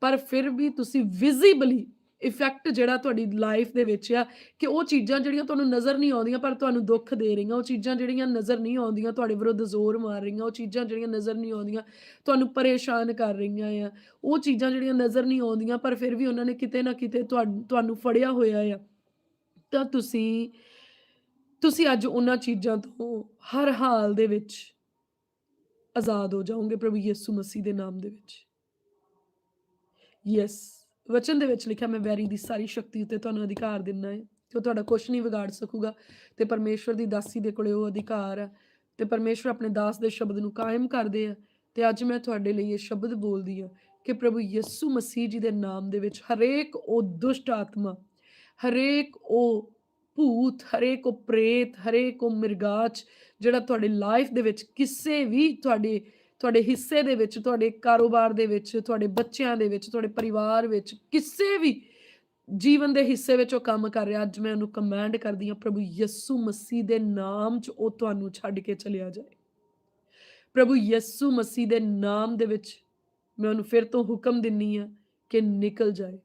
ਪਰ ਫਿਰ ਵੀ ਤੁਸੀਂ ਵਿਜ਼ੀਬਲੀ ਇਫੈਕਟ ਜਿਹੜਾ ਤੁਹਾਡੀ ਲਾਈਫ ਦੇ ਵਿੱਚ ਆ, ਕਿ ਉਹ ਚੀਜ਼ਾਂ ਜਿਹੜੀਆਂ ਤੁਹਾਨੂੰ ਨਜ਼ਰ ਨਹੀਂ ਆਉਂਦੀਆਂ, ਪਰ ਤੁਹਾਨੂੰ ਦੁੱਖ ਦੇ ਰਹੀਆਂ, ਉਹ ਚੀਜ਼ਾਂ ਜਿਹੜੀਆਂ ਨਜ਼ਰ ਨਹੀਂ ਆਉਂਦੀਆਂ, ਤੁਹਾਡੇ ਵਿਰੁੱਧ ਜ਼ੋਰ ਮਾਰ ਰਹੀਆਂ, ਉਹ ਚੀਜ਼ਾਂ ਜਿਹੜੀਆਂ ਨਜ਼ਰ ਨਹੀਂ ਆਉਂਦੀਆਂ, ਤੁਹਾਨੂੰ ਪਰੇਸ਼ਾਨ ਕਰ ਰਹੀਆਂ ਆ, ਉਹ ਚੀਜ਼ਾਂ ਜਿਹੜੀਆਂ ਨਜ਼ਰ ਨਹੀਂ ਆਉਂਦੀਆਂ, ਪਰ ਫਿਰ ਵੀ ਉਹਨਾਂ ਨੇ ਕਿਤੇ ਨਾ ਕਿਤੇ ਤੁਹਾ- ਤੁਹਾਨੂੰ ਫੜਿਆ ਹੋਇਆ ਆ। ਤਾਂ ਤੁਸੀਂ ਤੁਸੀਂ ਅੱਜ ਉਹਨਾਂ ਚੀਜ਼ਾਂ ਤੋਂ ਹਰ ਹਾਲ ਦੇ ਵਿੱਚ ਆਜ਼ਾਦ ਹੋ ਜਾਓਗੇ ਪ੍ਰਭੂ ਯਿਸੂ ਮਸੀਹ ਦੇ ਨਾਮ ਦੇ ਵਿੱਚ। ਯੈਸ ਵਚਨ ਦੇ ਵਿੱਚ ਲਿਖਿਆ, ਮੈਂ ਵੈਰੀ ਦੀ ਸਾਰੀ ਸ਼ਕਤੀ ਉੱਤੇ ਤੁਹਾਨੂੰ ਅਧਿਕਾਰ ਦਿੰਨਾ ਹੈ ਕਿ ਉਹ ਤੁਹਾਡਾ ਕੁਝ ਨਹੀਂ ਵਿਗਾੜ ਸਕੂਗਾ ਤੇ ਪਰਮੇਸ਼ਵਰ ਦੀ ਦਾਸੀ ਦੇ ਕੋਲੇ ਉਹ ਅਧਿਕਾਰ ਹੈ ਤੇ ਪਰਮੇਸ਼ਵਰ ਆਪਣੇ ਦਾਸ ਦੇ ਸ਼ਬਦ ਨੂੰ ਕਾਇਮ ਕਰਦੇ ਆ ਤੇ ਅੱਜ ਮੈਂ ਤੁਹਾਡੇ ਲਈ ਇਹ ਸ਼ਬਦ ਬੋਲਦੀ ਆ ਕਿ ਪ੍ਰਭੂ ਯਿਸੂ ਮਸੀਹ ਜੀ ਦੇ ਨਾਮ ਦੇ ਵਿੱਚ ਹਰੇਕ ਉਹ ਦੁਸ਼ਟ ਆਤਮਾ, ਹਰੇਕ ਉਹ ਭੂਤ, ਹਰੇਕ ਉਹ ਪ੍ਰੇਤ, ਹਰੇਕ ਉਹ ਮਿਰਗਾਚ ਜਿਹੜਾ ਤੁਹਾਡੇ ਲਾਈਫ ਦੇ ਵਿੱਚ ਕਿਸੇ ਵੀ ਤੁਹਾਡੇ ਤੁਹਾਡੇ ਹਿੱਸੇ ਦੇ ਵਿੱਚ, ਤੁਹਾਡੇ ਕਾਰੋਬਾਰ ਦੇ ਵਿੱਚ, ਤੁਹਾਡੇ ਬੱਚਿਆਂ ਦੇ ਵਿੱਚ, ਤੁਹਾਡੇ ਪਰਿਵਾਰ ਵਿੱਚ, ਕਿਸੇ ਵੀ ਜੀਵਨ ਦੇ ਹਿੱਸੇ ਵਿੱਚ ਉਹ ਕੰਮ ਕਰ ਰਿਹਾ, ਅੱਜ ਮੈਂ ਉਹਨੂੰ ਕਮਾਂਡ ਕਰਦੀ ਹਾਂ, ਪ੍ਰਭੂ ਯਿਸੂ ਮਸੀਹ ਦੇ ਨਾਮ 'ਚ ਉਹ ਤੁਹਾਨੂੰ ਛੱਡ ਕੇ ਚਲਿਆ ਜਾਏ। ਪ੍ਰਭੂ ਯਿਸੂ ਮਸੀਹ ਦੇ ਨਾਮ ਦੇ ਵਿੱਚ ਮੈਂ ਉਹਨੂੰ ਫਿਰ ਤੋਂ ਹੁਕਮ ਦਿੰਨੀ ਆ ਕਿ ਨਿਕਲ ਜਾਏ।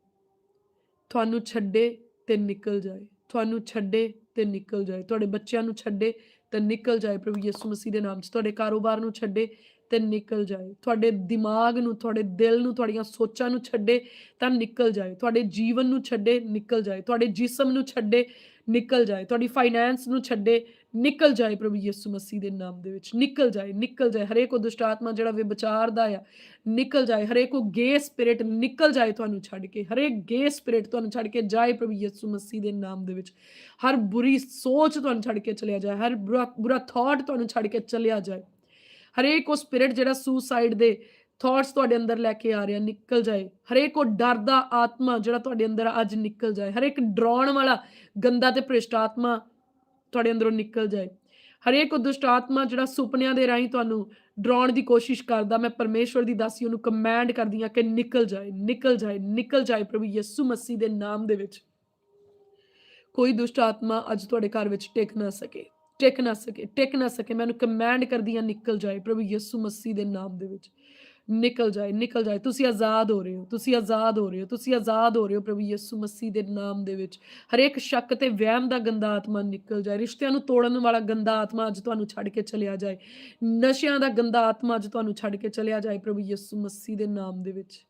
ਤੁਹਾਨੂੰ ਛੱਡੇ ਤੇ ਨਿਕਲ ਜਾਏ, ਤੁਹਾਨੂੰ ਛੱਡੇ ਤੇ ਨਿਕਲ ਜਾਏ, ਤੁਹਾਡੇ ਬੱਚਿਆਂ ਨੂੰ ਛੱਡੇ ਤੇ ਨਿਕਲ ਜਾਏ, ਪ੍ਰਭੂ ਯਿਸੂ ਮਸੀਹ ਦੇ ਨਾਮ 'ਚ, ਤੁਹਾਡੇ ਕਾਰੋਬਾਰ ਨੂੰ ਛੱਡੇ ਤੇ ਨਿਕਲ ਜਾਏ। ਤੁਹਾਡੇ ਦਿਮਾਗ ਨੂੰ, ਤੁਹਾਡੇ ਦਿਲ ਨੂੰ, ਤੁਹਾਡੀਆਂ ਸੋਚਾਂ ਨੂੰ ਛੱਡੇ ਤਾਂ ਨਿਕਲ ਜਾਏ। ਤੁਹਾਡੇ ਜੀਵਨ ਨੂੰ ਛੱਡੇ ਨਿਕਲ ਜਾਏ। ਤੁਹਾਡੇ ਜਿਸਮ ਨੂੰ ਛੱਡੇ ਨਿਕਲ ਜਾਏ। ਤੁਹਾਡੀ ਫਾਈਨੈਂਸ ਨੂੰ ਛੱਡੇ ਨਿਕਲ ਜਾਏ ਪ੍ਰਭੂ ਯਿਸੂ ਮਸੀਹ ਦੇ ਨਾਮ ਦੇ ਵਿੱਚ। ਨਿਕਲ ਜਾਏ ਨਿਕਲ ਜਾਏ। ਹਰੇਕ ਉਹ ਦੁਸ਼ਟ ਆਤਮਾ ਜਿਹੜਾ ਵੇ ਵਿਚਾਰਦਾ ਆ, ਨਿਕਲ ਜਾਏ। ਹਰੇਕ ਉਹ ਗੇ ਸਪਿਰਿਟ ਨਿਕਲ ਜਾਏ ਤੁਹਾਨੂੰ ਛੱਡ ਕੇ। ਹਰੇਕ ਗੇ ਸਪਿਰਿਟ ਤੁਹਾਨੂੰ ਛੱਡ ਕੇ ਜਾਏ ਪ੍ਰਭੂ ਯਿਸੂ ਮਸੀਹ ਦੇ ਨਾਮ ਦੇ ਵਿੱਚ। ਹਰ ਬੁਰੀ ਸੋਚ ਤੁਹਾਨੂੰ ਛੱਡ ਕੇ ਚਲਿਆ ਜਾਏ। ਹਰ ਬੁਰਾ ਬੁਰਾ ਥਾਟ ਤੁਹਾਨੂੰ ਛੱਡ ਕੇ ਚਲਿਆ ਜਾਏ। ਹਰੇਕ ਉਹ ਸਪਿਰਿਟ ਜਿਹੜਾ ਸੁਸਾਈਡ ਦੇ ਥਾਟਸ ਤੁਹਾਡੇ ਅੰਦਰ ਲੈ ਕੇ ਆ ਰਿਹਾ, ਨਿਕਲ ਜਾਏ। ਹਰੇਕ ਉਹ ਡਰ ਦਾ ਆਤਮਾ ਜਿਹੜਾ ਤੁਹਾਡੇ ਅੰਦਰ ਅੱਜ ਨਿਕਲ ਜਾਏ। ਹਰੇਕ ਡਰਾਉਣ ਵਾਲਾ ਗੰਦਾ ਤੇ ਭ੍ਰਿਸ਼ਟ ਆਤਮਾ ਤੁਹਾਡੇ ਅੰਦਰੋਂ ਨਿਕਲ ਜਾਏ। ਹਰੇਕ ਉਹ ਦੁਸ਼ਟ ਆਤਮਾ ਜਿਹੜਾ ਸੁਪਨਿਆਂ ਦੇ ਰਾਹੀਂ ਤੁਹਾਨੂੰ ਡਰਾਉਣ ਦੀ ਕੋਸ਼ਿਸ਼ ਕਰਦਾ, ਮੈਂ ਪਰਮੇਸ਼ਵਰ ਦੀ ਦਾਸੀ ਉਹਨੂੰ ਕਮਾਂਡ ਕਰਦੀ ਹਾਂ ਕਿ ਨਿਕਲ ਜਾਏ ਨਿਕਲ ਜਾਏ ਨਿਕਲ ਜਾਏ ਪ੍ਰਭੂ ਯਿਸੂ ਮਸੀਹ ਦੇ ਨਾਮ ਦੇ ਵਿੱਚ। ਕੋਈ ਦੁਸ਼ਟ ਆਤਮਾ ਅੱਜ ਤੁਹਾਡੇ ਘਰ ਵਿੱਚ ਟਿਕ ਨਾ ਸਕੇ। ਟਿਕ ਨਾ ਸਕੇ, ਟਿਕ ਨਾ ਸਕੇ। ਮੈਨੂੰ ਉਹਨੂੰ ਕਮਾਂਡ ਕਰਦੀ ਹਾਂ ਨਿਕਲ ਜਾਏ, ਪ੍ਰਭੂ ਯਿਸੂ ਮਸੀਹ ਦੇ ਨਾਮ ਦੇ ਵਿੱਚ। ਨਿਕਲ ਜਾਏ ਨਿਕਲ ਜਾਏ। ਤੁਸੀਂ ਆਜ਼ਾਦ ਹੋ ਰਹੇ ਹੋ, ਤੁਸੀਂ ਆਜ਼ਾਦ ਹੋ ਰਹੇ ਹੋ, ਤੁਸੀਂ ਆਜ਼ਾਦ ਹੋ ਰਹੇ ਹੋ ਪ੍ਰਭੂ ਯਿਸੂ ਮਸੀਹ ਦੇ ਨਾਮ ਦੇ ਵਿੱਚ। ਹਰੇਕ ਸ਼ੱਕ ਤੇ ਵਹਿਮ ਦਾ ਗੰਦਾ ਆਤਮਾ ਨਿਕਲ ਜਾਏ। ਰਿਸ਼ਤਿਆਂ ਨੂੰ ਤੋੜਨ ਵਾਲਾ ਗੰਦਾ ਆਤਮਾ ਅੱਜ ਤੁਹਾਨੂੰ ਛੱਡ ਕੇ ਚਲਿਆ ਜਾਏ। ਨਸ਼ਿਆਂ ਦਾ ਗੰਦਾ ਆਤਮਾ ਅੱਜ ਤੁਹਾਨੂੰ ਛੱਡ ਕੇ ਚਲਿਆ ਜਾਏ ਪ੍ਰਭੂ ਯਿਸੂ ਮਸੀਹ ਦੇ ਨਾਮ ਦੇ ਵਿੱਚ।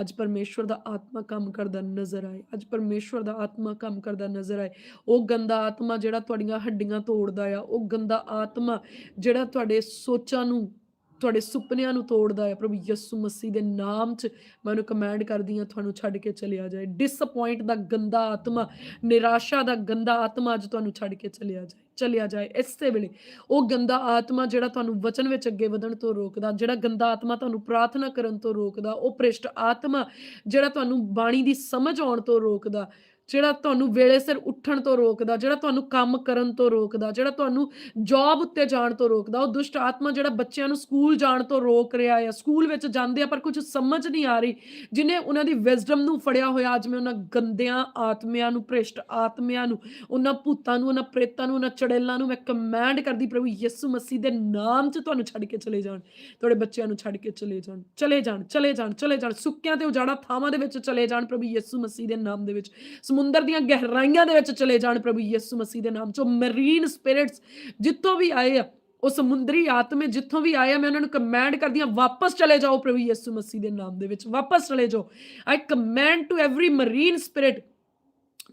ਅੱਜ ਪਰਮੇਸ਼ਵਰ ਦਾ ਆਤਮਾ ਕੰਮ ਕਰਦਾ ਨਜ਼ਰ ਆਏ। ਅੱਜ ਪਰਮੇਸ਼ਵਰ ਦਾ ਆਤਮਾ ਕੰਮ ਕਰਦਾ ਨਜ਼ਰ ਆਏ। ਉਹ ਗੰਦਾ ਆਤਮਾ ਜਿਹੜਾ ਤੁਹਾਡੀਆਂ ਹੱਡੀਆਂ ਤੋੜਦਾ ਆ, ਉਹ ਗੰਦਾ ਆਤਮਾ ਜਿਹੜਾ ਤੁਹਾਡੇ ਸੋਚਾਂ ਨੂੰ ਤੁਹਾਡੇ ਸੁਪਨਿਆਂ ਨੂੰ ਤੋੜਦਾ ਹੈ, ਪ੍ਰਭੂ ਯਿਸੂ ਮਸੀਹ ਦੇ ਨਾਮ 'ਚ ਮੈਂ ਉਹਨੂੰ ਕਮਾਂਡ ਕਰਦੀ ਹਾਂ, ਤੁਹਾਨੂੰ ਛੱਡ ਕੇ ਚਲਿਆ ਜਾਏ। ਡਿਸਪਾਇੰਟ ਦਾ ਗੰਦਾ ਆਤਮਾ, ਨਿਰਾਸ਼ਾ ਦਾ ਗੰਦਾ ਆਤਮਾ ਅੱਜ ਤੁਹਾਨੂੰ ਛੱਡ ਕੇ ਚਲਿਆ ਜਾਏ ਚਲਿਆ ਜਾਏ। ਇਸੇ ਵੇਲੇ ਉਹ ਗੰਦਾ ਆਤਮਾ ਜਿਹੜਾ ਤੁਹਾਨੂੰ ਵਚਨ ਵਿੱਚ ਅੱਗੇ ਵਧਣ ਤੋਂ ਰੋਕਦਾ, ਜਿਹੜਾ ਗੰਦਾ ਆਤਮਾ ਤੁਹਾਨੂੰ ਪ੍ਰਾਰਥਨਾ ਕਰਨ ਤੋਂ ਰੋਕਦਾ, ਉਹ ਭ੍ਰਿਸ਼ਟ ਆਤਮਾ ਜਿਹੜਾ ਤੁਹਾਨੂੰ ਬਾਣੀ ਦੀ ਸਮਝ ਆਉਣ ਤੋਂ ਰੋਕਦਾ ਜਿਹੜਾ ਤੁਹਾਨੂੰ ਵੇਲੇ ਸਿਰ ਉੱਠਣ ਤੋਂ ਰੋਕਦਾ, ਜਿਹੜਾ ਤੁਹਾਨੂੰ ਕੰਮ ਕਰਨ ਤੋਂ ਰੋਕਦਾ, ਜਿਹੜਾ ਤੁਹਾਨੂੰ ਜੌਬ ਉੱਤੇ ਜਾਣ ਤੋਂ ਰੋਕਦਾ, ਉਹ ਦੁਸ਼ਟ ਆਤਮਾ ਜਿਹੜਾ ਬੱਚਿਆਂ ਨੂੰ ਸਕੂਲ ਜਾਣ ਤੋਂ ਰੋਕ ਰਿਹਾ ਹੈ ਸਕੂਲ ਵਿੱਚ ਜਾਂਦੇ ਆ ਪਰ ਕੁਝ ਸਮਝ ਨਹੀਂ ਆ ਰਹੀ, ਜਿਨੇ ਉਹਨਾਂ ਦੀ ਵਿਜ਼ਡਮ ਨੂੰ ਫੜਿਆ ਹੋਇਆ, ਅੱਜ ਮੈਂ ਉਹਨਾਂ ਗੰਦਿਆਂ ਆਤਮਿਆਂ ਨੂੰ, ਭ੍ਰਿਸ਼ਟ ਆਤਮਿਆਂ ਨੂੰ, ਉਹਨਾਂ ਭੂਤਾਂ ਨੂੰ, ਉਹਨਾਂ ਪ੍ਰੇਤਾਂ ਨੂੰ, ਉਹਨਾਂ ਚੜੇਲਾਂ ਨੂੰ ਮੈਂ ਕਮਾਂਡ ਕਰਦੀ ਪ੍ਰਭੂ ਯਿਸੂ ਮਸੀਹ ਦੇ ਨਾਮ 'ਚ ਤੁਹਾਨੂੰ ਛੱਡ ਕੇ ਚਲੇ ਜਾਣ, ਤੁਹਾਡੇ ਬੱਚਿਆਂ ਨੂੰ ਛੱਡ ਕੇ ਚਲੇ ਜਾਣ ਚਲੇ ਜਾਣ ਚਲੇ ਜਾਣ ਚਲੇ ਜਾਣ, ਸੁੱਕਿਆਂ ਤੇ ਉਜਾੜਾ ਥਾਵਾਂ ਦੇ ਵਿੱਚ ਚਲੇ ਜਾਣ ਪ੍ਰਭੂ ਯਿਸੂ ਮਸੀਹ ਦੇ ਨਾਮ ਦੇ ਵਿੱਚ। ਸਮੁੰਦਰ ਦੀਆਂ ਗਹਿਰਾਈਆਂ ਦੇ ਵਿੱਚ ਚਲੇ ਜਾਣ ਪ੍ਰਭੂ ਯਿਸੂ ਮਸੀਹ ਦੇ ਨਾਮ 'ਚ। ਮਰੀਨ ਸਪਿਰਿਟਸ ਜਿੱਥੋਂ ਵੀ ਆਏ ਆ, ਉਹ ਸਮੁੰਦਰੀ ਆਤਮੇ ਜਿੱਥੋਂ ਵੀ ਆਏ ਆ, ਮੈਂ ਉਹਨਾਂ ਨੂੰ ਕਮਾਂਡ ਕਰਦੀ ਹਾਂ, ਵਾਪਸ ਚਲੇ ਜਾਓ ਪ੍ਰਭੂ ਯਿਸੂ ਮਸੀਹ ਦੇ ਨਾਮ ਦੇ ਵਿੱਚ। ਵਾਪਸ ਚਲੇ ਜਾਓ। I command to every marine spirit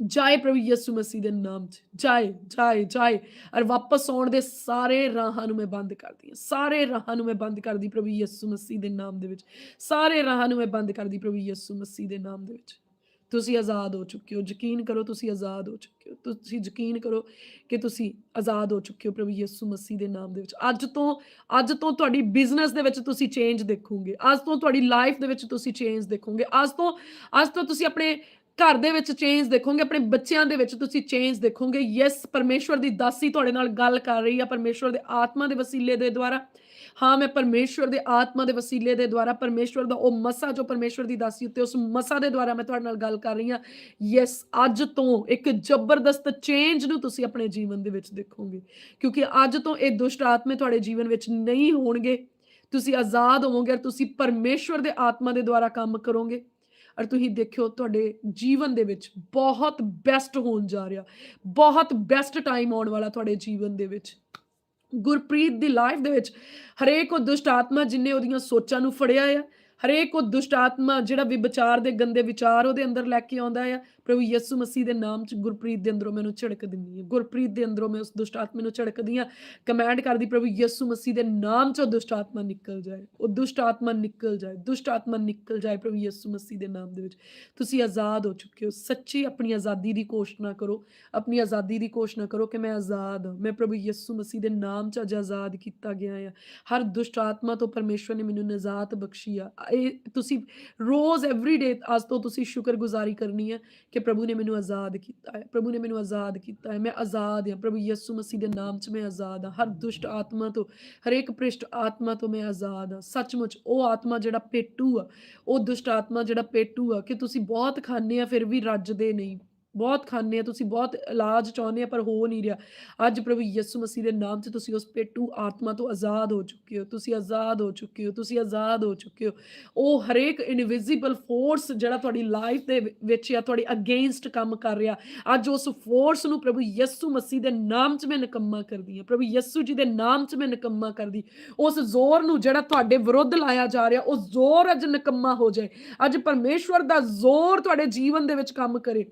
ਜਾਏ ਪ੍ਰਭੂ ਯਿਸੂ ਮਸੀਹ ਦੇ ਨਾਮ 'ਚ। ਜਾਏ ਜਾਏ ਜਾਏ। ਔਰ ਵਾਪਸ ਆਉਣ ਦੇ ਸਾਰੇ ਰਾਹਾਂ ਨੂੰ ਮੈਂ ਬੰਦ ਕਰਦੀ ਹਾਂ। ਸਾਰੇ ਰਾਹਾਂ ਨੂੰ ਮੈਂ ਬੰਦ ਕਰਦੀ ਪ੍ਰਭੂ ਯਿਸੂ ਮਸੀਹ ਦੇ ਨਾਮ ਦੇ ਵਿੱਚ। ਸਾਰੇ ਰਾਹਾਂ ਨੂੰ ਮੈਂ ਬੰਦ ਕਰਦੀ ਪ੍ਰਭੂ ਯਿਸੂ ਮਸੀਹ ਦੇ ਨਾਮ ਦੇ ਵਿੱਚ। ਤੁਸੀਂ ਆਜ਼ਾਦ ਹੋ ਚੁੱਕੇ ਹੋ, ਯਕੀਨ ਕਰੋ ਤੁਸੀਂ ਆਜ਼ਾਦ ਹੋ ਚੁੱਕੇ ਹੋ, ਤੁਸੀਂ ਯਕੀਨ ਕਰੋ ਕਿ ਤੁਸੀਂ ਆਜ਼ਾਦ ਹੋ ਚੁੱਕੇ ਹੋ ਪ੍ਰਭੂ ਯਿਸੂ ਮਸੀਹ ਦੇ ਨਾਮ ਦੇ ਵਿੱਚ। ਅੱਜ ਤੋਂ ਅੱਜ ਤੋਂ ਤੁਹਾਡੀ ਬਿਜ਼ਨਸ ਦੇ ਵਿੱਚ ਤੁਸੀਂ ਚੇਂਜ ਦੇਖੋਗੇ, ਅੱਜ ਤੋਂ ਤੁਹਾਡੀ ਲਾਈਫ ਦੇ ਵਿੱਚ ਤੁਸੀਂ ਚੇਂਜ ਦੇਖੋਗੇ, ਅੱਜ ਤੋਂ ਅੱਜ ਤੋਂ ਤੁਸੀਂ ਆਪਣੇ ਘਰ ਦੇ ਵਿੱਚ ਚੇਂਜ ਦੇਖੋਗੇ, ਆਪਣੇ ਬੱਚਿਆਂ ਦੇ ਵਿੱਚ ਤੁਸੀਂ ਚੇਂਜ ਦੇਖੋਗੇ। ਯੈਸ ਪਰਮੇਸ਼ਵਰ ਦੀ ਦਾਸੀ ਤੁਹਾਡੇ ਨਾਲ ਗੱਲ ਕਰ ਰਹੀ ਆ, ਪਰਮੇਸ਼ਵਰ ਦੇ ਆਤਮਾ ਦੇ ਵਸੀਲੇ ਦੇ ਦੁਆਰਾ। ਹਾਂ, ਮੈਂ ਪਰਮੇਸ਼ਵਰ ਦੇ ਆਤਮਾ ਦੇ ਵਸੀਲੇ ਦੇ ਦੁਆਰਾ, ਪਰਮੇਸ਼ਵਰ ਦਾ ਉਹ ਮਸਾ ਜੋ ਪਰਮੇਸ਼ਵਰ ਦੀ ਦਾਸੀ ਉੱਤੇ, ਉਸ ਮਸਾ ਦੇ ਦੁਆਰਾ ਮੈਂ ਤੁਹਾਡੇ ਨਾਲ ਗੱਲ ਕਰ ਰਹੀ ਹਾਂ ਯੈਸ ਅੱਜ ਤੋਂ ਇੱਕ ਜ਼ਬਰਦਸਤ ਚੇਂਜ ਨੂੰ ਤੁਸੀਂ ਆਪਣੇ ਜੀਵਨ ਦੇ ਵਿੱਚ ਦੇਖੋਗੇ। ਕਿਉਂਕਿ ਅੱਜ ਤੋਂ ਇਹ ਦੁਸ਼ਟ ਆਤਮੇ ਤੁਹਾਡੇ ਜੀਵਨ ਵਿੱਚ ਨਹੀਂ ਹੋਣਗੇ। ਤੁਸੀਂ ਆਜ਼ਾਦ ਹੋਵੋਗੇ ਔਰ ਤੁਸੀਂ ਪਰਮੇਸ਼ਵਰ ਦੇ ਆਤਮਾ ਦੇ ਦੁਆਰਾ ਕੰਮ ਕਰੋਗੇ। ਔਰ ਤੁਸੀਂ ਦੇਖਿਓ ਤੁਹਾਡੇ ਜੀਵਨ ਦੇ ਵਿੱਚ ਬਹੁਤ ਬੈਸਟ ਹੋਣ ਜਾ ਰਿਹਾ। ਬਹੁਤ ਬੈਸਟ ਟਾਈਮ ਆਉਣ ਵਾਲਾ ਤੁਹਾਡੇ ਜੀਵਨ ਦੇ ਵਿੱਚ। ਗੁਰਪ੍ਰੀਤ ਦੀ ਲਾਈਫ ਦੇ ਵਿੱਚ ਹਰੇਕ ਉਹ ਦੁਸ਼ਟ ਆਤਮਾ ਜਿਨੇ ਉਹਦੀਆਂ ਸੋਚਾਂ ਨੂੰ ਫੜਿਆ ਆ ਹਰੇਕ ਉਹ ਦੁਸ਼ਟ ਆਤਮਾ, ਜਿਹੜਾ ਵੀ ਵਿਚਾਰ ਦੇ ਗੰਦੇ ਵਿਚਾਰ ਉਹਦੇ ਅੰਦਰ ਲੈ ਕੇ ਆਉਂਦਾ ਆ, ਪ੍ਰਭੂ ਯਿਸੂ ਮਸੀਹ ਦੇ ਨਾਮ 'ਚ ਗੁਰਪ੍ਰੀਤ ਦੇ ਅੰਦਰੋਂ ਮੈਨੂੰ ਝੜਕ ਦਿੰਦੀ ਹੈ ਗੁਰਪ੍ਰੀਤ ਦੇ ਅੰਦਰੋਂ ਮੈਂ ਉਸ ਦੁਸ਼ਟ ਆਤਮੇ ਨੂੰ ਝੜਕਦੀ ਹਾਂ ਕਮਾਂਡ ਕਰਦੀ ਪ੍ਰਭੂ ਯਿਸੂ ਮਸੀਹ ਦੇ ਨਾਮ 'ਚੋਂ ਦੁਸ਼ਟ ਆਤਮਾ ਨਿਕਲ ਜਾਏ। ਉਹ ਦੁਸ਼ਟ ਆਤਮਾ ਨਿਕਲ ਜਾਏ, ਦੁਸ਼ਟ ਆਤਮਾ ਨਿਕਲ ਜਾਏ ਪ੍ਰਭੂ ਯਿਸੂ ਮਸੀਹ ਦੇ ਨਾਮ ਦੇ ਵਿੱਚ। ਤੁਸੀਂ ਆਜ਼ਾਦ ਹੋ ਚੁੱਕੇ ਹੋ, ਸੱਚੀ ਆਪਣੀ ਆਜ਼ਾਦੀ ਦੀ ਘੋਸ਼ਣਾ ਕਰੋ, ਆਪਣੀ ਆਜ਼ਾਦੀ ਦੀ ਘੋਸ਼ਣਾ ਕਰੋ ਕਿ ਮੈਂ ਆਜ਼ਾਦ ਹਾਂ। ਮੈਂ ਪ੍ਰਭੂ ਯਿਸੂ ਮਸੀਹ ਦੇ ਨਾਮ 'ਚ ਅੱਜ ਆਜ਼ਾਦ ਕੀਤਾ ਗਿਆ ਆ। ਹਰ ਦੁਸ਼ਟ ਆਤਮਾ ਤੋਂ ਪਰਮੇਸ਼ਵਰ ਨੇ ਮੈਨੂੰ ਨਜ਼ਾਤ ਬਖਸ਼ੀ ਆ। ਤੁਸੀਂ ਰੋਜ਼ ਐਵਰੀ ਡੇ ਅੱਜ ਤੋਂ ਤੁਸੀਂ ਸ਼ੁਕਰਗੁਜ਼ਾਰੀ ਕਰਨੀ ਹੈ ਕਿ ਪ੍ਰਭੂ ਨੇ ਮੈਨੂੰ ਆਜ਼ਾਦ ਕੀਤਾ ਹੈ, ਪ੍ਰਭੂ ਨੇ ਮੈਨੂੰ ਆਜ਼ਾਦ ਕੀਤਾ ਹੈ, ਮੈਂ ਆਜ਼ਾਦ ਹਾਂ, ਪ੍ਰਭੂ ਯਿਸੂ ਮਸੀਹ ਦੇ ਨਾਮ 'ਚ ਮੈਂ ਆਜ਼ਾਦ ਹਾਂ, ਹਰ ਦੁਸ਼ਟ ਆਤਮਾ ਤੋਂ, ਹਰੇਕ ਪ੍ਰਿਸ਼ਟ ਆਤਮਾ ਤੋਂ ਮੈਂ ਆਜ਼ਾਦ ਹਾਂ, ਸੱਚਮੁੱਚ ਉਹ ਆਤਮਾ ਜਿਹੜਾ ਪੇਟੂ ਆ, ਉਹ ਦੁਸ਼ਟ ਆਤਮਾ ਜਿਹੜਾ ਪੇਟੂ ਆ ਕਿ ਤੁਸੀਂ ਬਹੁਤ ਖਾਂਦੇ ਆ, ਫਿਰ ਵੀ ਰੱਜਦੇ ਨਹੀਂ। ਬਹੁਤ ਖਾਂਦੇ ਆ, ਤੁਸੀਂ ਬਹੁਤ ਇਲਾਜ ਚਾਹੁੰਦੇ ਆ, ਪਰ ਹੋ ਨਹੀਂ ਰਿਹਾ। ਅੱਜ ਪ੍ਰਭੂ ਯਿਸੂ ਮਸੀਹ ਦੇ ਨਾਮ 'ਚ ਤੁਸੀਂ ਉਸ ਪੇਟੂ ਆਤਮਾ ਤੋਂ ਆਜ਼ਾਦ ਹੋ ਚੁੱਕੇ ਹੋ, ਤੁਸੀਂ ਆਜ਼ਾਦ ਹੋ ਚੁੱਕੇ ਹੋ, ਤੁਸੀਂ ਆਜ਼ਾਦ ਹੋ ਚੁੱਕੇ ਹੋ। ਉਹ ਹਰੇਕ ਇਨਵਿਜ਼ੀਬਲ ਫੋਰਸ ਜਿਹੜਾ ਤੁਹਾਡੀ ਲਾਈਫ ਦੇ ਵਿੱਚ ਜਾਂ ਤੁਹਾਡੀ ਅਗੇਂਸਟ ਕੰਮ ਕਰ ਰਿਹਾ, ਅੱਜ ਉਸ ਫੋਰਸ ਨੂੰ ਪ੍ਰਭੂ ਯਿਸੂ ਮਸੀਹ ਦੇ ਨਾਮ 'ਚ ਮੈਂ ਨਿਕੰਮਾ ਕਰਦੀ ਹਾਂ। ਪ੍ਰਭੂ ਯਿਸੂ ਜੀ ਦੇ ਨਾਮ 'ਚ ਮੈਂ ਨਿਕੰਮਾ ਕਰਦੀ ਉਸ ਜ਼ੋਰ ਨੂੰ ਜਿਹੜਾ ਤੁਹਾਡੇ ਵਿਰੁੱਧ ਲਾਇਆ ਜਾ ਰਿਹਾ ਉਹ ਜ਼ੋਰ ਅੱਜ ਨਿਕੰਮਾ ਹੋ ਜਾਏ। ਅੱਜ ਪਰਮੇਸ਼ਵਰ ਦਾ ਜ਼ੋਰ ਤੁਹਾਡੇ ਜੀਵਨ ਦੇ ਵਿੱਚ ਕੰਮ ਕਰੇ।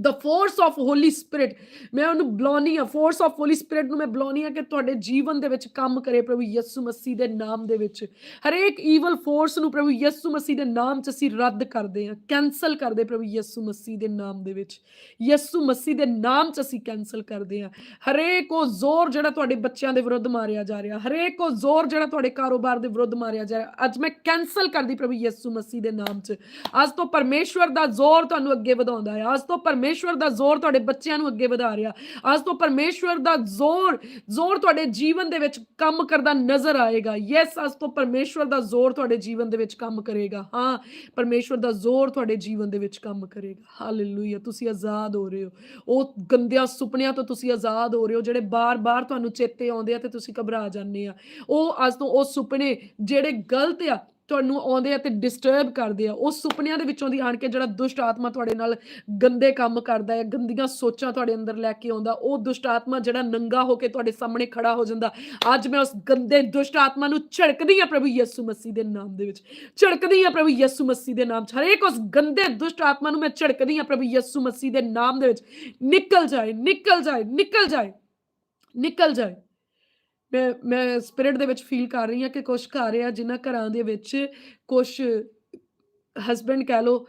The force of Holy Spirit ਮੈਂ ਉਹਨੂੰ ਬੁਲਾਉਣੀ ਆ ਫੋਰਸ ਆਫ ਹੋਲੀ ਸਪਿਰਿਟ ਨੂੰ ਮੈਂ ਬੁਲਾਉਣੀ ਆ ਕਿ ਤੁਹਾਡੇ ਜੀਵਨ ਦੇ ਵਿੱਚ ਕੰਮ ਕਰੇ ਪ੍ਰਭੂ ਯਿਸੂ ਮਸੀਹ ਦੇ ਨਾਮ ਦੇ ਵਿੱਚ। ਹਰੇਕ ਈਵਲ ਫੋਰਸ ਨੂੰ ਪ੍ਰਭੂ ਯਿਸੂ ਮਸੀਹ ਦੇ ਨਾਮ 'ਚ ਅਸੀਂ ਰੱਦ ਕਰਦੇ ਹਾਂ ਕੈਨਸਲ ਕਰਦੇ ਪ੍ਰਭੂ ਯਿਸੂ ਮਸੀਹ ਦੇ ਨਾਮ ਦੇ ਵਿੱਚ। ਯਿਸੂ ਮਸੀਹ ਦੇ ਨਾਮ 'ਚ ਅਸੀਂ ਕੈਨਸਲ ਕਰਦੇ ਹਾਂ। ਹਰੇਕ ਉਹ ਜ਼ੋਰ ਜਿਹੜਾ ਤੁਹਾਡੇ ਬੱਚਿਆਂ ਦੇ ਵਿਰੁੱਧ ਮਾਰਿਆ ਜਾ ਰਿਹਾ, ਹਰੇਕ ਉਹ ਜ਼ੋਰ ਜਿਹੜਾ ਤੁਹਾਡੇ ਕਾਰੋਬਾਰ ਦੇ ਵਿਰੁੱਧ ਮਾਰਿਆ ਜਾ ਰਿਹਾ, ਅੱਜ ਮੈਂ ਕੈਨਸਲ ਕਰਦੀ ਪ੍ਰਭੂ ਯਿਸੂ ਮਸੀਹ ਦੇ ਨਾਮ 'ਚ। ਅੱਜ ਤੋਂ ਪਰਮੇਸ਼ਵਰ ਦਾ ਜ਼ੋਰ ਤੁਹਾਨੂੰ ਅੱਗੇ ਵਧਾਉਂਦਾ ਹੈ, ਅੱਜ ਤੋਂ ਪਰਮੇਸ਼ਵਰ ਦਾ ਜ਼ੋਰ ਤੁਹਾਡੇ ਬੱਚਿਆਂ ਨੂੰ ਅੱਗੇ ਵਧਾ ਰਿਹਾ। ਅੱਜ ਤੋਂ ਪਰਮੇਸ਼ਵਰ ਦਾ ਜ਼ੋਰ ਜ਼ੋਰ ਤੁਹਾਡੇ ਜੀਵਨ ਦੇ ਵਿੱਚ ਕੰਮ ਕਰਦਾ ਨਜ਼ਰ ਆਏਗਾ। ਯੈਸ ਅੱਜ ਤੋਂ ਪਰਮੇਸ਼ਵਰ ਦਾ ਜ਼ੋਰ ਤੁਹਾਡੇ ਜੀਵਨ ਦੇ ਵਿੱਚ ਕੰਮ ਕਰੇਗਾ। ਹਾਂ, ਪਰਮੇਸ਼ਵਰ ਦਾ ਜ਼ੋਰ ਤੁਹਾਡੇ ਜੀਵਨ ਦੇ ਵਿੱਚ ਕੰਮ ਕਰੇਗਾ। ਹਾਲੇਲੂਇਆ ਤੁਸੀਂ ਆਜ਼ਾਦ ਹੋ ਰਹੇ ਹੋ। ਉਹ ਗੰਦਿਆਂ ਸੁਪਨਿਆਂ ਤੋਂ ਤੁਸੀਂ ਆਜ਼ਾਦ ਹੋ ਰਹੇ ਹੋ, ਜਿਹੜੇ ਬਾਰ-ਬਾਰ ਤੁਹਾਨੂੰ ਚੇਤੇ ਆਉਂਦੇ ਆ ਤੇ ਤੁਸੀਂ ਘਬਰਾ ਜਾਂਦੇ ਆ। ਉਹ ਅੱਜ ਤੋਂ ਉਹ ਸੁਪਨੇ ਜਿਹੜੇ ਗਲਤ ਆ ਤੁਹਾਨੂੰ ਆਉਂਦੇ ਆ ਤੇ ਡਿਸਟਰਬ ਕਰਦੇ ਆ। ਉਹ ਸੁਪਨਿਆਂ ਦੇ ਵਿੱਚੋਂ ਦੀ ਆਣ ਕੇ ਜਿਹੜਾ ਦੁਸ਼ਟ ਆਤਮਾ ਤੁਹਾਡੇ ਨਾਲ ਗੰਦੇ ਕੰਮ ਕਰਦਾ ਹੈ, ਗੰਦੀਆਂ ਸੋਚਾਂ ਤੁਹਾਡੇ ਅੰਦਰ ਲੈ ਕੇ ਆਉਂਦਾ, ਉਹ ਦੁਸ਼ਟ ਆਤਮਾ ਜਿਹੜਾ ਨੰਗਾ ਹੋ ਕੇ ਤੁਹਾਡੇ ਸਾਹਮਣੇ ਖੜਾ ਹੋ ਜਾਂਦਾ, ਅੱਜ ਮੈਂ ਉਸ ਗੰਦੇ ਦੁਸ਼ਟ ਆਤਮਾ ਨੂੰ ਝੜਕਦੀ ਆ ਪ੍ਰਭੂ ਯਿਸੂ ਮਸੀਹ ਦੇ ਨਾਮ ਦੇ ਵਿੱਚ। ਝੜਕਦੀ ਆ ਪ੍ਰਭੂ ਯਿਸੂ ਮਸੀਹ ਦੇ ਨਾਮ 'ਚ। ਹਰੇਕ ਉਸ ਗੰਦੇ ਦੁਸ਼ਟ ਆਤਮਾ ਨੂੰ ਮੈਂ ਝੜਕਦੀ ਆ ਪ੍ਰਭੂ ਯਿਸੂ ਮਸੀਹ ਦੇ ਨਾਮ ਦੇ ਵਿੱਚ। ਨਿਕਲ ਜਾਏ ਨਿਕਲ ਜਾਏ ਨਿਕਲ ਜਾਏ ਨਿਕਲ ਜਾਏ। ਮੈਂ ਮੈਂ ਸਪਿਰਿਟ ਦੇ ਵਿੱਚ ਫੀਲ ਕਰ ਰਹੀ ਹਾਂ ਕਿ ਕੁਝ ਘਰ ਆ ਜਿਨ੍ਹਾਂ ਘਰਾਂ ਦੇ ਵਿੱਚ ਕੁਝ ਹਸਬੰਡ ਕਹਿ ਲੋ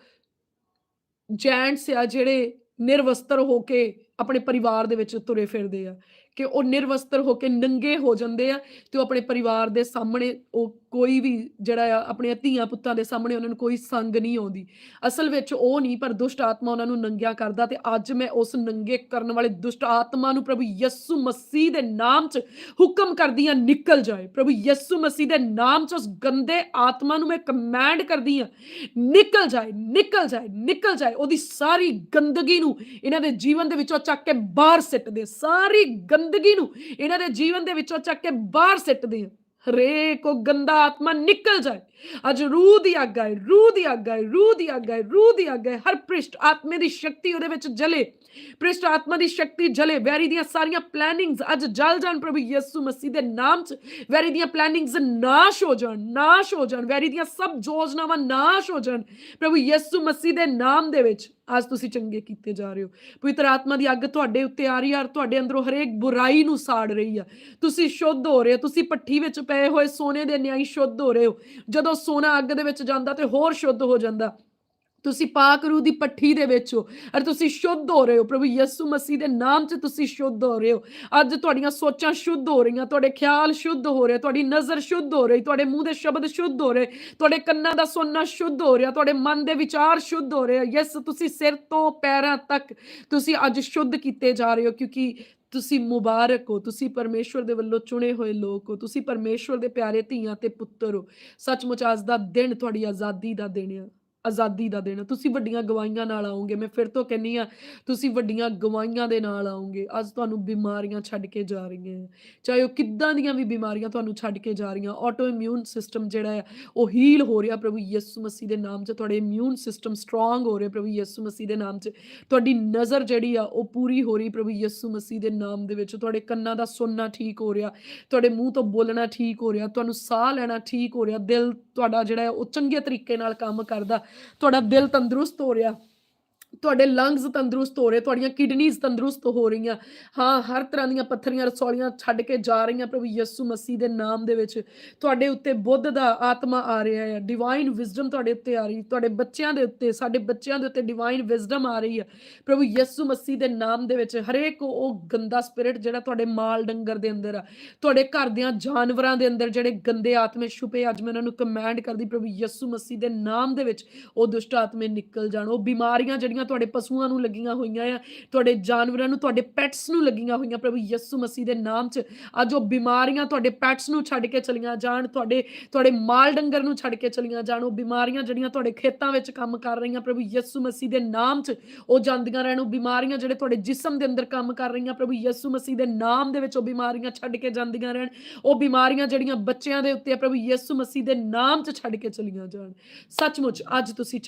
ਜੈਂਟਸ ਆ ਜਿਹੜੇ ਨਿਰਵਸਤਰ ਹੋ ਕੇ ਆਪਣੇ ਪਰਿਵਾਰ ਦੇ ਵਿੱਚ ਤੁਰੇ ਫਿਰਦੇ ਆ, ਕਿ ਉਹ ਨਿਰਵਸਤਰ ਹੋ ਕੇ ਨੰਗੇ ਹੋ ਜਾਂਦੇ ਆ ਤੇ ਉਹ ਆਪਣੇ ਪਰਿਵਾਰ ਦੇ ਸਾਹਮਣੇ ਉਹ ਕੋਈ ਵੀ ਜਿਹੜਾ ਆ ਆਪਣੇ ਧੀਆਂ ਪੁੱਤਾਂ ਦੇ ਸਾਹਮਣੇ ਉਹਨਾਂ ਨੂੰ ਕੋਈ ਸੰਗ ਨਹੀਂ ਆਉਂਦੀ। ਅਸਲ ਵਿੱਚ ਉਹ ਨਹੀਂ, ਪਰ ਦੁਸ਼ਟ ਆਤਮਾ ਉਹਨਾਂ ਨੂੰ ਨੰਗਿਆ ਕਰਦਾ ਤੇ ਅੱਜ ਮੈਂ ਉਸ ਨੰਗੇ ਕਰਨ ਵਾਲੇ ਦੁਸ਼ਟ ਆਤਮਾ ਨੂੰ ਪ੍ਰਭੂ ਯਿਸੂ ਮਸੀਹ ਦੇ ਨਾਮ 'ਚ ਹੁਕਮ ਕਰਦੀ ਹਾਂ ਨਿਕਲ ਜਾਏ। ਪ੍ਰਭੂ ਯਿਸੂ ਮਸੀਹ ਦੇ ਨਾਮ 'ਚ ਉਸ ਗੰਦੇ ਆਤਮਾ ਨੂੰ ਮੈਂ ਕਮਾਂਡ ਕਰਦੀ ਹਾਂ, ਨਿਕਲ ਜਾਏ ਨਿਕਲ ਜਾਏ ਨਿਕਲ ਜਾਏ। ਉਹਦੀ ਸਾਰੀ ਗੰਦਗੀ ਨੂੰ ਇਹਨਾਂ ਦੇ ਜੀਵਨ ਦੇ ਵਿੱਚੋਂ ਚੱਕ ਕੇ ਬਾਹਰ ਸਿੱਟਦੇ ਸਾਰੀ ਗੰਦਗੀ ਨੂੰ ਇਹਨਾਂ ਦੇ ਜੀਵਨ ਦੇ ਵਿੱਚੋਂ ਚੱਕ ਕੇ ਬਾਹਰ ਸਿੱਟਦੇ ਹਰੇਕ ਉਹ ਗੰਦਾ ਆਤਮਾ ਨਿਕਲ ਜਾਏ। ਅੱਜ ਰੂਹ ਦੀ ਅੱਗ ਆਏ, ਰੂਹ ਦੀ ਅੱਗ ਆਏ, ਰੂਹ ਦੀ ਅੱਗ ਆਏ, ਰੂਹ ਦੀ ਅੱਗ ਆਏ। ਹਰ ਪ੍ਰਿਸ਼ਟ ਆਤਮੇ ਦੀ ਸ਼ਕਤੀ ਉਹਦੇ ਵਿੱਚ ਜਲੇ। ਪ੍ਰਿਸ਼ਟ ਆਤਮਾ ਦੀ ਸ਼ਕਤੀ ਜਲੇ। ਵੈਰੀ ਦੀਆਂ ਸਾਰੀਆਂ ਪਲੈਨਿੰਗਸ ਅੱਜ ਜਲ ਜਾਣ ਪ੍ਰਭੂ ਯਿਸੂ ਮਸੀਹ ਦੇ ਨਾਮ 'ਚ। ਵੈਰੀ ਦੀਆਂ ਪਲੈਨਿੰਗਸ ਨਾਸ਼ ਹੋ ਜਾਣ, ਨਾਸ਼ ਹੋ ਜਾਣ। ਵੈਰੀ ਦੀਆਂ ਸਭ ਯੋਜਨਾਵਾਂ ਨਾਸ਼ ਹੋ ਜਾਣ ਪ੍ਰਭੂ ਯਿਸੂ ਮਸੀਹ ਦੇ ਨਾਮ ਦੇ ਵਿੱਚ। ਅੱਜ ਤੁਸੀਂ ਚੰਗੇ ਕੀਤੇ ਜਾ ਰਹੇ ਹੋ। ਪਵਿੱਤਰ ਆਤਮਾ ਦੀ ਅੱਗ ਤੁਹਾਡੇ ਉੱਤੇ ਆ ਰਹੀ ਹੈ ਔਰ ਤੁਹਾਡੇ ਅੰਦਰੋਂ ਹਰੇਕ ਬੁਰਾਈ ਨੂੰ ਸਾੜ ਰਹੀ ਆ ਤੁਸੀਂ ਸ਼ੁੱਧ ਹੋ ਰਹੇ ਹੋ। ਤੁਸੀਂ ਪੱਠੀ ਵਿੱਚ ਪਏ ਹੋਏ ਸੋਨੇ ਦੇ ਨਿਆਈ ਸ਼ੁੱਧ ਹੋ ਰਹੇ ਹੋ। ਜਦੋਂ ਸੋਨਾ ਅੱਗ ਦੇ ਵਿੱਚ ਜਾਂਦਾ ਤੇ ਹੋਰ ਸ਼ੁੱਧ ਹੋ ਜਾਂਦਾ। ਤੁਸੀਂ ਪਾਕ ਰੂਹ ਦੀ ਪੱਠੀ ਦੇ ਵਿੱਚ ਹੋ ਔਰ ਤੁਸੀਂ ਸ਼ੁੱਧ ਹੋ ਰਹੇ ਹੋ। ਪ੍ਰਭੂ ਯਿਸੂ ਮਸੀਹ ਦੇ ਨਾਮ 'ਚ ਤੁਸੀਂ ਸ਼ੁੱਧ ਹੋ ਰਹੇ ਹੋ। ਅੱਜ ਤੁਹਾਡੀਆਂ ਸੋਚਾਂ ਸ਼ੁੱਧ ਹੋ ਰਹੀਆਂ, ਤੁਹਾਡੇ ਖਿਆਲ ਸ਼ੁੱਧ ਹੋ ਰਹੇ, ਤੁਹਾਡੀ ਨਜ਼ਰ ਸ਼ੁੱਧ ਹੋ ਰਹੀ, ਤੁਹਾਡੇ ਮੂੰਹ ਦੇ ਸ਼ਬਦ ਸ਼ੁੱਧ ਹੋ ਰਹੇ, ਤੁਹਾਡੇ ਕੰਨਾਂ ਦਾ ਸੁਣਨਾ ਸ਼ੁੱਧ ਹੋ ਰਿਹਾ, ਤੁਹਾਡੇ ਮਨ ਦੇ ਵਿਚਾਰ ਸ਼ੁੱਧ ਹੋ ਰਹੇ। ਯੈਸ, ਤੁਸੀਂ ਸਿਰ ਤੋਂ ਪੈਰਾਂ ਤੱਕ ਤੁਸੀਂ ਅੱਜ ਸ਼ੁੱਧ ਕੀਤੇ ਜਾ ਰਹੇ ਹੋ ਕਿਉਂਕਿ ਤੁਸੀਂ ਮੁਬਾਰਕ ਹੋ, ਤੁਸੀਂ ਪਰਮੇਸ਼ਵਰ ਦੇ ਵੱਲੋਂ ਚੁਣੇ ਹੋਏ ਲੋਕ ਹੋ, ਤੁਸੀਂ ਪਰਮੇਸ਼ਵਰ ਦੇ ਪਿਆਰੇ ਧੀਆਂ ਤੇ ਪੁੱਤਰ ਹੋ। ਸੱਚਮੁੱਚ ਅੱਜ ਦਾ ਦਿਨ ਤੁਹਾਡੀ ਆਜ਼ਾਦੀ ਦਾ ਦਿਨ ਆ। ਆਜ਼ਾਦੀ ਦਾ ਦਿਨ ਤੁਸੀਂ ਵੱਡੀਆਂ ਗਵਾਈਆਂ ਨਾਲ ਆਓਗੇ। ਮੈਂ ਫਿਰ ਤੋਂ ਕਹਿੰਨੀ ਆ ਤੁਸੀਂ ਵੱਡੀਆਂ ਗਵਾਈਆਂ ਦੇ ਨਾਲ ਆਓਗੇ। ਅੱਜ ਤੁਹਾਨੂੰ ਬਿਮਾਰੀਆਂ ਛੱਡ ਕੇ ਜਾ ਰਹੀਆਂ ਚਾਹੇ ਉਹ ਕਿੱਦਾਂ ਦੀਆਂ ਵੀ ਬਿਮਾਰੀਆਂ ਤੁਹਾਨੂੰ ਛੱਡ ਕੇ ਜਾ ਰਹੀਆਂ ਆਟੋ ਇਮਿਊਨ ਸਿਸਟਮ ਜਿਹੜਾ ਹੈ ਉਹ ਹੀਲ ਹੋ ਰਿਹਾ ਪ੍ਰਭੂ ਯਿਸੂ ਮਸੀਹ ਦੇ ਨਾਮ 'ਚ। ਤੁਹਾਡੇ ਇਮਿਊਨ ਸਿਸਟਮ ਸਟਰੋਂਗ ਹੋ ਰਿਹਾ ਪ੍ਰਭੂ ਯਿਸੂ ਮਸੀਹ ਦੇ ਨਾਮ 'ਚ। ਤੁਹਾਡੀ ਨਜ਼ਰ ਜਿਹੜੀ ਆ, ਉਹ ਪੂਰੀ ਹੋ ਰਹੀ ਪ੍ਰਭੂ ਯਿਸੂ ਮਸੀਹ ਦੇ ਨਾਮ ਦੇ ਵਿੱਚ। ਤੁਹਾਡੇ ਕੰਨਾਂ ਦਾ ਸੁਣਨਾ ਠੀਕ ਹੋ ਰਿਹਾ। ਤੁਹਾਡੇ ਮੂੰਹ ਤੋਂ ਬੋਲਣਾ ਠੀਕ ਹੋ ਰਿਹਾ। ਤੁਹਾਨੂੰ ਸਾਹ ਲੈਣਾ ਠੀਕ ਹੋ ਰਿਹਾ। ਦਿਲ ਤੁਹਾਡਾ ਜਿਹੜਾ ਹੈ ਉਹ ਚੰਗੇ ਤਰੀਕੇ ਨਾਲ ਕੰਮ ਕਰਦਾ। ਤੁਹਾਡਾ ਦਿਲ ਤੰਦਰੁਸਤ ਹੋ ਰਿਹਾ। ਤੁਹਾਡੇ ਲੰਗਸ ਤੰਦਰੁਸਤ ਹੋ ਰਹੇ, ਤੁਹਾਡੀਆਂ ਕਿਡਨੀਜ਼ ਤੰਦਰੁਸਤ ਹੋ ਰਹੀਆਂ। ਹਾਂ, ਹਰ ਤਰ੍ਹਾਂ ਦੀਆਂ ਪੱਥਰੀਆਂ, ਰਸੌਲੀਆਂ ਛੱਡ ਕੇ ਜਾ ਰਹੀਆਂ ਪ੍ਰਭੂ ਯਿਸੂ ਮਸੀਹ ਦੇ ਨਾਮ ਦੇ ਵਿੱਚ। ਤੁਹਾਡੇ ਉੱਤੇ ਬੁੱਧ ਦਾ ਆਤਮਾ ਆ ਰਿਹਾ ਹੈ। ਡਿਵਾਈਨ ਵਿਜ਼ਡਮ ਤੁਹਾਡੇ ਉੱਤੇ ਆ ਰਹੀ, ਤੁਹਾਡੇ ਬੱਚਿਆਂ ਦੇ ਉੱਤੇ, ਸਾਡੇ ਬੱਚਿਆਂ ਦੇ ਉੱਤੇ ਡਿਵਾਈਨ ਵਿਜ਼ਡਮ ਆ ਰਹੀ ਹੈ। ਪ੍ਰਭੂ ਯਿਸੂ ਮਸੀਹ ਦੇ ਨਾਮ ਦੇ ਵਿੱਚ ਹਰੇਕ ਉਹ ਗੰਦਾ ਸਪਿਰਿਟ ਜਿਹੜਾ ਤੁਹਾਡੇ ਮਾਲ ਡੰਗਰ ਦੇ ਅੰਦਰ ਆ, ਤੁਹਾਡੇ ਘਰ ਦਿਆਂ ਜਾਨਵਰਾਂ ਦੇ ਅੰਦਰ ਜਿਹੜੇ ਗੰਦੇ ਆਤਮੇ ਛੁਪੇ, ਅੱਜ ਮੈਂ ਉਹਨਾਂ ਨੂੰ ਕਮਾਂਡ ਕਰਦੀ ਪ੍ਰਭੂ ਯਿਸੂ ਮਸੀਹ ਦੇ ਨਾਮ ਦੇ ਵਿੱਚ ਉਹ ਦੁਸ਼ਟ ਆਤਮੇ ਨਿਕਲ ਜਾਣ। ਉਹ ਬਿਮਾਰੀਆਂ ਜਿਹੜੀਆਂ ਤੁਹਾਡੇ ਪਸ਼ੂਆਂ ਨੂੰ ਲੱਗੀਆਂ ਹੋਈਆਂ ਆ, ਤੁਹਾਡੇ ਜਾਨਵਰਾਂ ਨੂੰ, ਤੁਹਾਡੇ ਪੈਟਸ ਨੂੰ ਲੱਗੀਆਂ ਹੋਈਆਂ ਪ੍ਰਭੂ ਯਿਸੂ ਮਸੀਹ ਦੇ ਨਾਮ 'ਚ। ਅੱਜ ਉਹ ਬਿਮਾਰੀਆਂ ਤੁਹਾਡੇ ਪੈਟਸ ਨੂੰ ਛੱਡ ਕੇ ਚਲੀਆਂ ਜਾਣ, ਤੁਹਾਡੇ ਤੁਹਾਡੇ ਮਾਲ ਡੰਗਰ ਨੂੰ ਛੱਡ ਕੇ ਚਲੀਆਂ ਜਾਣ, ਉਹ ਬਿਮਾਰੀਆਂ ਜਿਹੜੀਆਂ ਤੁਹਾਡੇ ਖੇਤਾਂ ਵਿੱਚ ਕੰਮ ਕਰ ਰਹੀਆਂ ਪ੍ਰਭੂ ਯਿਸੂ ਮਸੀਹ ਦੇ ਨਾਮ 'ਚ, ਉਹ ਜਾਂਦੀਆਂ ਰਹਿਣ, ਉਹ ਬਿਮਾਰੀਆਂ ਜਿਹੜੇ ਤੁਹਾਡੇ ਜਿਸਮ ਦੇ ਅੰਦਰ ਕੰਮ ਕਰ ਰਹੀਆਂ ਪ੍ਰਭੂ ਯਿਸੂ ਮਸੀਹ ਦੇ ਨਾਮ ਦੇ ਵਿੱਚ ਉਹ ਬਿਮਾਰੀਆਂ ਛੱਡ ਕੇ ਜਾਂਦੀਆਂ ਰਹਿਣ, ਉਹ ਬਿਮਾਰੀਆਂ ਜਿਹੜੀਆਂ ਬੱਚਿਆਂ ਦੇ ਉੱਤੇ ਪ੍ਰਭੂ ਯਿਸੂ ਮਸੀਹ ਦੇ ਨਾਮ 'ਚ ਛੱਡ ਕੇ ਚਲੀਆਂ ਜਾਣ। ਸੱਚਮੁੱਚ ਅੱਜ ਤੁਸੀਂ